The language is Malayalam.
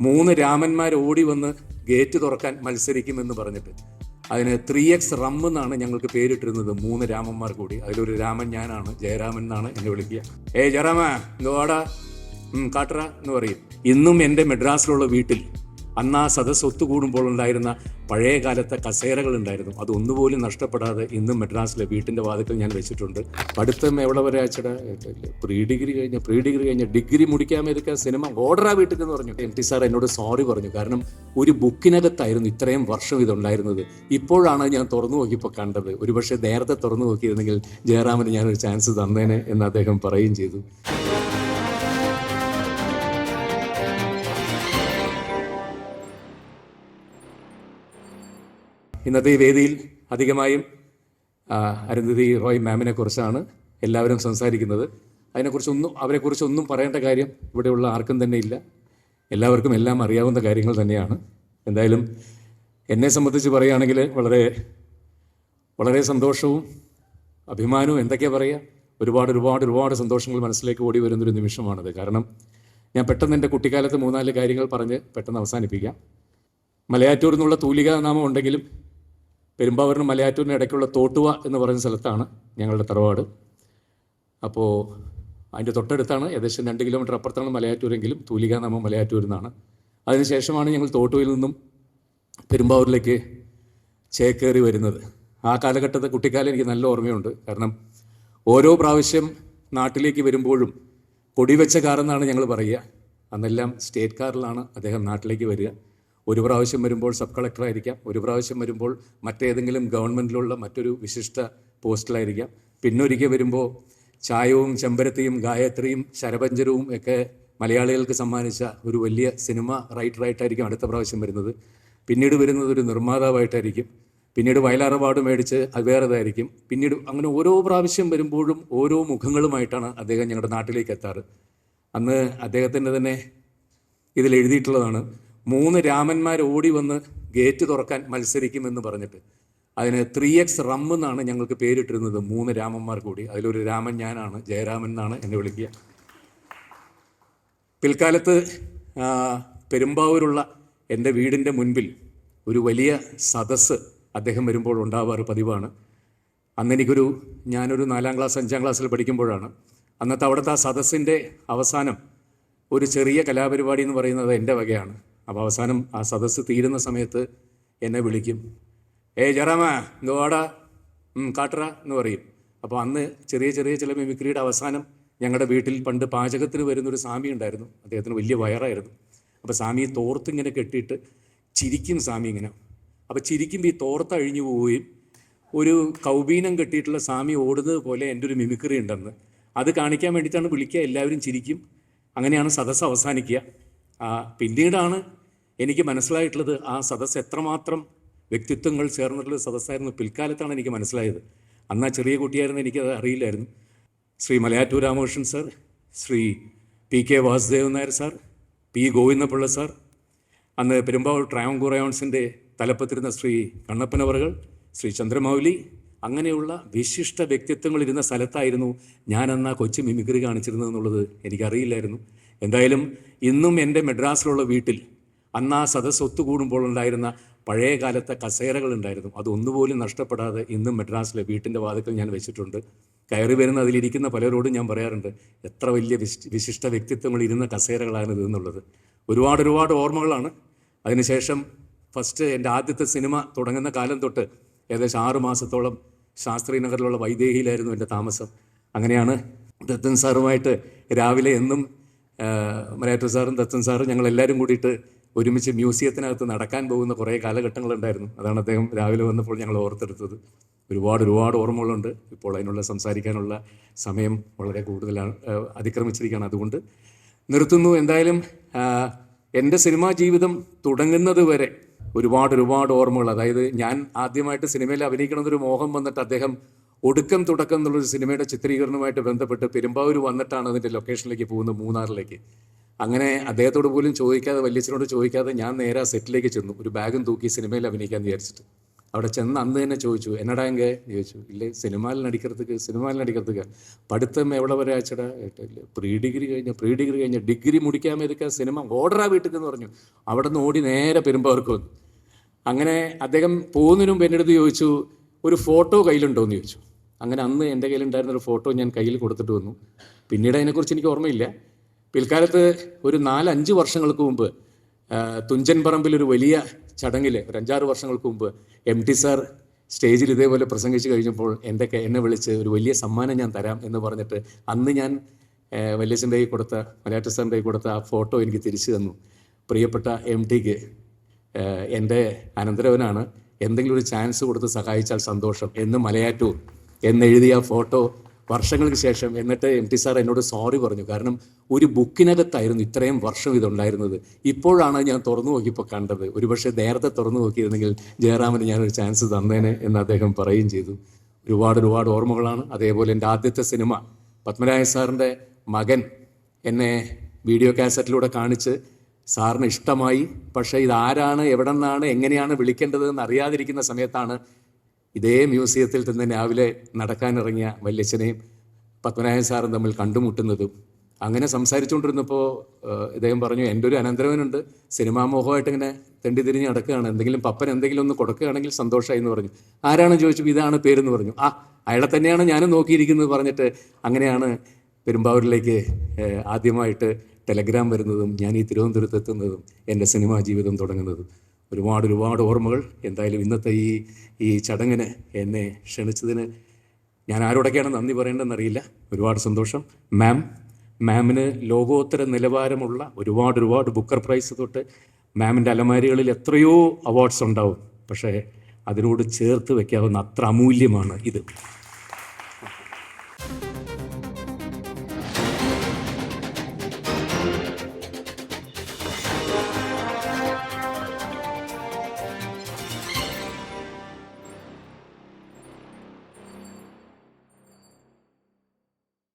മൂന്ന് രാമന്മാർ ഓടി വന്ന് ഗേറ്റ് തുറക്കാൻ മത്സരിക്കുമെന്ന് പറഞ്ഞിട്ട്. അതിന് ത്രീ എക്സ് റം എന്നാണ് ഞങ്ങൾക്ക് പേരിട്ടിരുന്നത് മൂന്ന് രാമന്മാർ കൂടി. അതിലൊരു രാമൻ ഞാനാണ് ജയരാമൻ എന്നാണ് എന്നെ വിളിക്കുക. ഏ ജയറാമ ഇങ്ങ് കാട്ടറ എന്ന് പറയും. ഇന്നും എന്റെ മെഡ്രാസിലുള്ള വീട്ടിൽ അന്ന് സദസ് ഒത്തുകൂടുമ്പോൾ ഉണ്ടായിരുന്ന പഴയ കാലത്തെ കസേരകൾ ഉണ്ടായിരുന്നു. അത് ഒന്നുപോലും നഷ്ടപ്പെടാതെ ഇന്നും മെഡ്രാസിലെ വീട്ടിന്റെ വാതിക്കൽ ഞാൻ വെച്ചിട്ടുണ്ട്. പഠിത്തം എവിടെ വരെ അയച്ചടാ പ്രീ ഡിഗ്രി കഴിഞ്ഞ പ്രീ ഡിഗ്രി കഴിഞ്ഞ ഡിഗ്രി മുടിക്കാമെടുക്കുക സിനിമ ഓർഡറാ വീട്ടിൽ എന്ന് പറഞ്ഞു. എം ടി സാർ എന്നോട് സോറി പറഞ്ഞു. കാരണം ഒരു ബുക്കിനകത്തായിരുന്നു ഇത്രയും വർഷം ഇതുണ്ടായിരുന്നത്. ഇപ്പോഴാണ് ഞാൻ തുറന്നു നോക്കിയപ്പോൾ കണ്ടത്. ഒരുപക്ഷെ നേരത്തെ തുറന്നു നോക്കിയിരുന്നെങ്കിൽ ജയറാമന് ഞാനൊരു ചാൻസ് തന്നേനെ എന്ന് അദ്ദേഹം പറയുകയും ചെയ്തു. ഇന്നത്തെ ഈ വേദിയിൽ അധികമായും അരുന്ധതി റോയ് മാമിനെ കുറിച്ചാണ് എല്ലാവരും സംസാരിക്കുന്നത്. അതിനെക്കുറിച്ച് ഒന്നും അവരെക്കുറിച്ച് ഒന്നും പറയേണ്ട കാര്യം ഇവിടെയുള്ള ആർക്കും തന്നെ ഇല്ല. എല്ലാവർക്കും എല്ലാം അറിയാവുന്ന കാര്യങ്ങൾ തന്നെയാണ്. എന്തായാലും എന്നെ സംബന്ധിച്ച് പറയുകയാണെങ്കിൽ വളരെ വളരെ സന്തോഷവും അഭിമാനവും എന്തൊക്കെയാ പറയുക ഒരുപാട് ഒരുപാട് ഒരുപാട് സന്തോഷങ്ങൾ മനസ്സിലേക്ക് ഓടി വരുന്നൊരു നിമിഷമാണത്. കാരണം ഞാൻ പെട്ടെന്ന് എന്റെ കുട്ടിക്കാലത്ത് മൂന്നാൽ കാര്യങ്ങൾ പറഞ്ഞ് പെട്ടെന്ന് അവസാനിപ്പിക്കാം. മലയാറ്റൂർ എന്നുള്ള തൂലിക നാമം ഉണ്ടെങ്കിലും പെരുമ്പാവൂരിനും മലയാറ്റൂരിനും ഇടയ്ക്കുള്ള തോട്ടുവ എന്ന് പറയുന്ന സ്ഥലത്താണ് ഞങ്ങളുടെ തറവാട്. അപ്പോൾ അതിന്റെ തൊട്ടടുത്താണ് ഏകദേശം രണ്ട് കിലോമീറ്റർ അപ്പുറത്താണ് മലയാറ്റൂരെങ്കിലും തൂലിക നാമം മലയാറ്റൂരിൽ നിന്നാണ് അതിനുശേഷമാണ് ഞങ്ങൾ തോട്ടുവയിൽ നിന്നും പെരുമ്പാവൂരിലേക്ക് ചേക്കേറി വരുന്നത്. ആ കാലഘട്ടത്തെ കുട്ടിക്കാലം എനിക്ക് നല്ല ഓർമ്മയുണ്ട്. കാരണം ഓരോ പ്രാവശ്യം നാട്ടിലേക്ക് വരുമ്പോഴും കൊടിവെച്ച കാറെന്നാണ് ഞങ്ങൾ പറയുക. അന്നെല്ലാം സ്റ്റേറ്റ് കാറിലാണ് അദ്ദേഹം നാട്ടിലേക്ക് വരിക. ഒരു പ്രാവശ്യം വരുമ്പോൾ സബ് കളക്ടറായിരിക്കാം ഒരു പ്രാവശ്യം വരുമ്പോൾ മറ്റേതെങ്കിലും ഗവൺമെന്റിലുള്ള മറ്റൊരു വിശിഷ്ട പോസ്റ്റിലായിരിക്കാം. പിന്നൊരിക്കൽ വരുമ്പോൾ ചായവും ചെമ്പരത്തിയും ഗായത്രിയും ശരപഞ്ചരവും ഒക്കെ മലയാളികൾക്ക് സമ്മാനിച്ച ഒരു വലിയ സിനിമ റൈറ്ററായിട്ടായിരിക്കും അടുത്ത പ്രാവശ്യം വരുന്നത്. പിന്നീട് വരുന്നത് ഒരു നിർമ്മാതാവായിട്ടായിരിക്കും. പിന്നീട് വയലാർ അവാർഡ് മേടിച്ച് അത് വേറെതായിരിക്കും. പിന്നീട് അങ്ങനെ ഓരോ പ്രാവശ്യം വരുമ്പോഴും ഓരോ മുഖങ്ങളുമായിട്ടാണ് അദ്ദേഹം ഞങ്ങളുടെ നാട്ടിലേക്ക് എത്താറ്. അന്ന് അദ്ദേഹത്തിന്റെ തന്നെ ഇതിൽ എഴുതിയിട്ടുള്ളതാണ് മൂന്ന് രാമന്മാർ ഓടി വന്ന് ഗേറ്റ് തുറക്കാൻ മത്സരിക്കുമെന്ന് പറഞ്ഞിട്ട്. അതിന് ത്രീ എക്സ് റം എന്നാണ് ഞങ്ങൾക്ക് പേരിട്ടിരുന്നത്. മൂന്ന് രാമന്മാർ കൂടി. അതിലൊരു രാമൻ ഞാനാണ് ജയരാമൻ എന്നാണ് എന്നെ വിളിക്കുക. പിൽക്കാലത്ത് പെരുമ്പാവൂരുള്ള എന്റെ വീടിന്റെ മുൻപിൽ ഒരു വലിയ സദസ്സ് അദ്ദേഹം വരുമ്പോൾ ഉണ്ടാവാറ് പതിവാണ്. അന്ന് എനിക്കൊരു ഞാനൊരു നാലാം ക്ലാസ് അഞ്ചാം ക്ലാസ്സിൽ പഠിക്കുമ്പോഴാണ്. അന്നത്തെ അവിടുത്തെ ആ സദസ്സിന്റെ അവസാനം ഒരു ചെറിയ കലാപരിപാടി എന്ന് പറയുന്നത് എന്റെ വകയാണ്. അപ്പോൾ അവസാനം ആ സദസ്സ് തീരുന്ന സമയത്ത് എന്നെ വിളിക്കും. ഏ ജറാമ വാടാ. കാട്ടറ എന്ന് പറയും. അപ്പോൾ അന്ന് ചെറിയ ചെറിയ ചില മിമിക്രിയുടെ അവസാനം ഞങ്ങളുടെ വീട്ടിൽ പണ്ട് പാചകത്തിന് വരുന്നൊരു സ്വാമി ഉണ്ടായിരുന്നു. അദ്ദേഹത്തിന് വലിയ വയറായിരുന്നു. അപ്പോൾ സ്വാമിയെ തോർത്തിങ്ങനെ കെട്ടിയിട്ട് ചിരിക്കും സ്വാമി ഇങ്ങനെ. അപ്പോൾ ചിരിക്കുമ്പോൾ ഈ തോർത്ത് അഴിഞ്ഞു പോവുകയും ഒരു കൗബീനം കെട്ടിയിട്ടുള്ള സ്വാമി ഓടുന്നത് പോലെ എന്റെ ഒരു മിമിക്രി ഉണ്ടെന്ന്. അത് കാണിക്കാൻ വേണ്ടിയിട്ടാണ് വിളിക്കുക. എല്ലാവരും ചിരിക്കും. അങ്ങനെയാണ് സദസ്സ് അവസാനിക്കുക. പിന്നീടാണ് എനിക്ക് മനസ്സിലായിട്ടുള്ളത് ആ സദസ്സ് എത്രമാത്രം വ്യക്തിത്വങ്ങൾ ചേർന്നിട്ടുള്ള സദസ്സായിരുന്നു. പിൽക്കാലത്താണ് എനിക്ക് മനസ്സിലായത്. അന്ന് ആ ചെറിയ കുട്ടിയായിരുന്നു എനിക്കത് അറിയില്ലായിരുന്നു. Shri Malayattoor Ramakrishnan sir Shri P K Vasudevan Nair sir P Govindapillai sir അന്ന് പെരുമ്പാവൂർ ട്രാവൻകൂർ തലപ്പത്തിരുന്ന ശ്രീ കണ്ണപ്പനവറുകൾ ശ്രീ ചന്ദ്രമൗലി അങ്ങനെയുള്ള വിശിഷ്ട വ്യക്തിത്വങ്ങൾ ഇരുന്ന സ്ഥലത്തായിരുന്നു ഞാനന്ന് ആ കൊച്ചു മിമിക്രി കാണിച്ചിരുന്നത് എന്നുള്ളത് എനിക്കറിയില്ലായിരുന്നു. എന്തായാലും ഇന്നും എന്റെ മെഡ്രാസിലുള്ള വീട്ടിൽ അന്ന് ആ സദസ് ഒത്തുകൂടുമ്പോൾ ഉണ്ടായിരുന്ന പഴയ കാലത്തെ കസേരകൾ ഉണ്ടായിരുന്നു. അതൊന്നുപോലും നഷ്ടപ്പെടാതെ ഇന്നും മെഡ്രാസിലെ വീട്ടിന്റെ വാതിക്കൽ ഞാൻ വെച്ചിട്ടുണ്ട്. കയറി വരുന്ന അതിലിരിക്കുന്ന പലരോടും ഞാൻ പറയാറുണ്ട് എത്ര വലിയ വിശി- വിശിഷ്ട വ്യക്തിത്വങ്ങൾ ഇരുന്ന കസേരകളാണ് ഇത് എന്നുള്ളത്. ഒരുപാട് ഒരുപാട് ഓർമ്മകളാണ്. അതിനുശേഷം ഫസ്റ്റ് എന്റെ ആദ്യത്തെ സിനിമ തുടങ്ങുന്ന കാലം തൊട്ട് ഏകദേശം ആറ് മാസത്തോളം ശാസ്ത്രി നഗറിലുള്ള വൈദേഹിയിലായിരുന്നു എന്റെ താമസം. അങ്ങനെയാണ് ദത്തൻ സാറുമായിട്ട് രാവിലെ എന്നും മലയാറ്റൂർ സാറും ദത്തൻ സാറും ഞങ്ങൾ എല്ലാവരും കൂടിയിട്ട് ഒരുമിച്ച് മ്യൂസിയത്തിനകത്ത് നടക്കാൻ പോകുന്ന കുറേ കാലഘട്ടങ്ങളുണ്ടായിരുന്നു. അതാണ് അദ്ദേഹം രാവിലെ വന്നപ്പോൾ ഞങ്ങൾ ഓർത്തെടുത്തത്. ഒരുപാട് ഒരുപാട് ഓർമ്മകളുണ്ട്. ഇപ്പോൾ അതിനുള്ള സംസാരിക്കാനുള്ള സമയം വളരെ കൂടുതലാണ് അതിക്രമിച്ചിരിക്കുകയാണ്. അതുകൊണ്ട് നിർത്തുന്നു. എന്തായാലും എന്റെ സിനിമാ ജീവിതം തുടങ്ങുന്നത് വരെ ഒരുപാട് ഒരുപാട് ഓർമ്മകൾ. അതായത് ഞാൻ ആദ്യമായിട്ട് സിനിമയിൽ അഭിനയിക്കണമെന്നൊരു മോഹം വന്നിട്ട് അദ്ദേഹം ഒടുക്കം തുടക്കം എന്നുള്ളൊരു സിനിമയുടെ ചിത്രീകരണവുമായിട്ട് ബന്ധപ്പെട്ട് പെരുമ്പാവൂർ വന്നിട്ടാണ് അതിന്റെ ലൊക്കേഷനിലേക്ക് പോകുന്നത് മൂന്നാറിലേക്ക്. അങ്ങനെ അദ്ദേഹത്തോട് പോലും ചോദിക്കാതെ വല്യച്ഛനോട് ചോദിക്കാതെ ഞാൻ നേരെ സെറ്റിലേക്ക് ചെന്നു. ഒരു ബാഗും തൂക്കി സിനിമയിൽ അഭിനയിക്കാൻ വിചാരിച്ചിട്ട്. അവിടെ ചെന്ന് അന്ന് തന്നെ ചോദിച്ചു എന്നടാ എങ്ക ചോദിച്ചു. ഇല്ലേ സിനിമയിൽ നടിക്കറത്തേക്ക് സിനിമയിൽ നടിക്കറത്തേക്ക് പഠിത്തം എവിടെ വരെ അയച്ചടാ? കേട്ടില്ല പ്രീ ഡിഗ്രി കഴിഞ്ഞ പ്രീ ഡിഗ്രി കഴിഞ്ഞ ഡിഗ്രി മുടിക്കാൻ വരയ്ക്കാൻ സിനിമ ഓർഡറാ വീട്ടിൽ എന്ന് പറഞ്ഞു. അവിടെ നിന്ന് ഓടി നേരെ പെരുമ്പവർക്ക് വന്നു. അങ്ങനെ അദ്ദേഹം പോകുന്നതിനും പിന്നെടുത്ത് ചോദിച്ചു ഒരു ഫോട്ടോ കയ്യിലുണ്ടോ? എന്ന് ചോദിച്ചു. അങ്ങനെ അന്ന് എന്റെ കയ്യിലുണ്ടായിരുന്ന ഒരു ഫോട്ടോ ഞാൻ കയ്യിൽ കൊടുത്തിട്ട് വന്നു. പിന്നീട് അതിനെക്കുറിച്ച് എനിക്ക് ഓർമ്മയില്ല. പിൽക്കാലത്ത് ഒരു നാലഞ്ച് വർഷങ്ങൾക്ക് മുമ്പ് തുഞ്ചൻ പറമ്പിൽ ഒരു വലിയ ചടങ്ങിൽ ഒരു അഞ്ചാറ് വർഷങ്ങൾക്ക് മുമ്പ് എം ടി സാർ സ്റ്റേജിൽ ഇതേപോലെ പ്രസംഗിച്ച് കഴിഞ്ഞപ്പോൾ എന്റെ എന്നെ വിളിച്ച് ഒരു വലിയ സമ്മാനം ഞാൻ തരാം എന്ന് പറഞ്ഞിട്ട് അന്ന് ഞാൻ വല്യച്ഛന്റെ കൈ കൊടുത്ത മലയാറ്റ സാറിന്റെ കൈ കൊടുത്ത ആ ഫോട്ടോ എനിക്ക് തിരിച്ചു തന്നു. പ്രിയപ്പെട്ട എം ടിക്ക് എന്റെ അനന്തരവനാണ്. എന്തെങ്കിലും ഒരു ചാൻസ് കൊടുത്ത് സഹായിച്ചാൽ സന്തോഷം എന്ന് മലയാറ്റൂർ എന്നെഴുതിയ ഫോട്ടോ വർഷങ്ങൾക്ക് ശേഷം എന്നിട്ട് എം ടി സാർ എന്നോട് സോറി പറഞ്ഞു. കാരണം ഒരു ബുക്കിനകത്തായിരുന്നു ഇത്രയും വർഷം ഇതുണ്ടായിരുന്നത്. ഇപ്പോഴാണ് ഞാൻ തുറന്നു നോക്കിയപ്പോൾ കണ്ടത്. ഒരുപക്ഷെ നേരത്തെ തുറന്നു നോക്കിയിരുന്നെങ്കിൽ ജയറാമന് ഞാനൊരു ചാൻസ് തന്നേനെ എന്ന് അദ്ദേഹം പറയുകയും ചെയ്തു. ഒരുപാട് ഒരുപാട് ഓർമ്മകളാണ്. അതേപോലെ എന്റെ ആദ്യത്തെ സിനിമ പത്മരായ സാറിന്റെ മകൻ എന്നെ വീഡിയോ കാസറ്റിലൂടെ കാണിച്ച് സാറിന് ഇഷ്ടമായി. പക്ഷേ ഇതാരാണ് എവിടെ നിന്നാണ് എങ്ങനെയാണ് വിളിക്കേണ്ടത് എന്ന് അറിയാതിരിക്കുന്ന സമയത്താണ് ഇതേ മ്യൂസിയത്തിൽ തന്നെ രാവിലെ നടക്കാനിറങ്ങിയ വല്യച്ഛനെയും പത്മനാഭൻ സാറും തമ്മിൽ കണ്ടുമുട്ടുന്നതും അങ്ങനെ സംസാരിച്ചുകൊണ്ടിരുന്നപ്പോൾ ഇദ്ദേഹം പറഞ്ഞു എന്റെ ഒരു അനന്തരവനുണ്ട്. സിനിമാ മോഹമായിട്ട് ഇങ്ങനെ തെണ്ടി തിരിഞ്ഞ് നടക്കുകയാണ്. എന്തെങ്കിലും പപ്പൻ എന്തെങ്കിലും ഒന്ന് കൊടുക്കുകയാണെങ്കിൽ സന്തോഷമായി എന്ന് പറഞ്ഞു. ആരാണ്? ചോദിച്ചു. ഇതാണ് പേരെന്ന് പറഞ്ഞു. ആ അയാളെ തന്നെയാണ് ഞാനും നോക്കിയിരിക്കുന്നത് പറഞ്ഞിട്ട് അങ്ങനെയാണ് പെരുമ്പാവൂരിലേക്ക് ആദ്യമായിട്ട് ടെലഗ്രാം വരുന്നതും ഞാൻ ഈ തിരുവനന്തപുരത്ത് എത്തുന്നതും എന്റെ സിനിമാ ജീവിതം തുടങ്ങുന്നതും. ഒരുപാട് ഒരുപാട് ഓർമ്മകൾ. എന്തായാലും ഇന്നത്തെ ഈ ഈ ചടങ്ങിന് എന്നെ ക്ഷണിച്ചതിന് ഞാൻ ആരോടൊക്കെയാണ് നന്ദി പറയേണ്ടതെന്നറിയില്ല. ഒരുപാട് സന്തോഷം. മാം മാമിന് ലോകോത്തര നിലവാരമുള്ള ഒരുപാട് ഒരുപാട് ബുക്കർ പ്രൈസ് തൊട്ട് മാമിന്റെ അലമാരികളിൽ എത്രയോ അവാർഡ്സ് ഉണ്ടാവും. പക്ഷേ അതിനോട് ചേർത്ത് വയ്ക്കാവുന്ന അത്ര അമൂല്യമാണ് ഇത്.